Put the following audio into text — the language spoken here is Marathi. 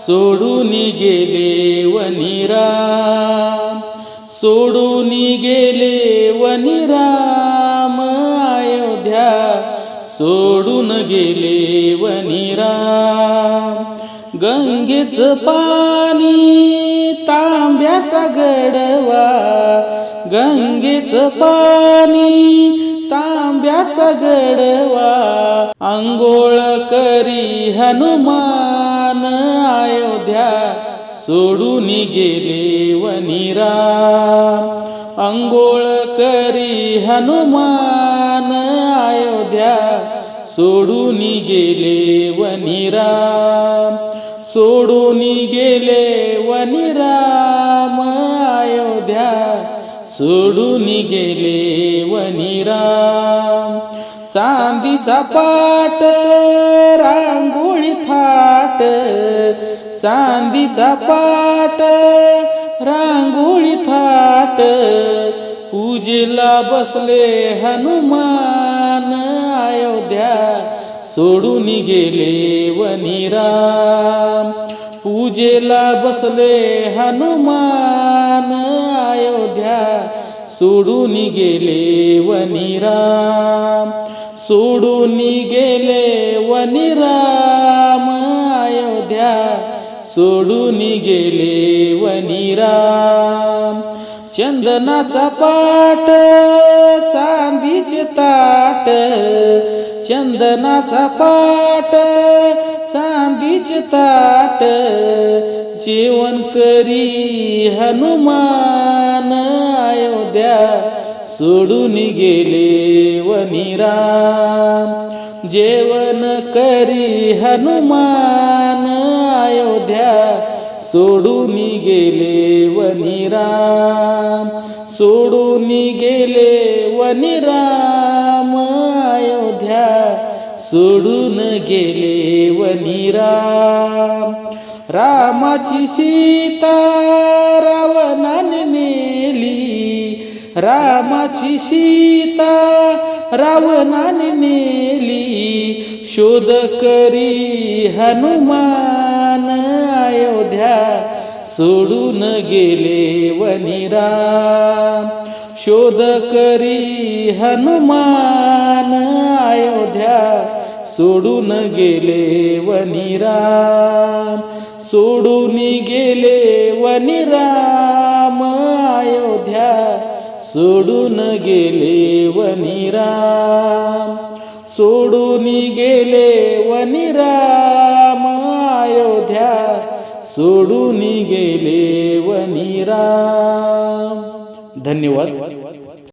सोडून गेले वनिरा सोडून गेले वनिराम अयोध्या सोडून गेले वनिराम. गंगेचं पाणी तांब्याचा गडवा गंगेचं पाणी तांब्याचा गडवा आंघोळ करी हनुमान सोडून गेले वनिराम आंघोळ करी हनुमान अयोध्या. सोडून गेले वनिराम सोडून गेले वनिराम अयोध्या. सोडून गेले वनिराम चांदीचा पाट रांगोळी थाट. चांदीचा पाट रांगोळी थाट पूजेला बसले हनुमान अयोध्या सोडून गेले वनिराम. पूजेला बसले हनुमान अयोध्या सोडून गेले वनिराम. सोडून गेले वनिराम. सोडून गेले वनिराम चंदनाचा पाट चांदीचे ताट. चंदनाचा पाट चांदीचे ताट. जेवण करी हनुमान अयोध्या सोडून गेले वनिराम जेवण करी हनुमान सोडून गेले वनिराम सोडून गेले वनिराम अयोध्या सोडून गेले वनिराम. रामाची सीता रावणाने नेली रामाची सीता रावणाने नेली शोध करी हनुमान अयोध्या सोडून गेले वनिराम शोध करी हनुमान अयोध्या सोडून गेले वनिराम सोडून गेले वनिराम अयोध्या सोडून गेले वनिराम सोडून गेले वनिराम अयोध्या सोडून गेले वनिराम धन्यवाद.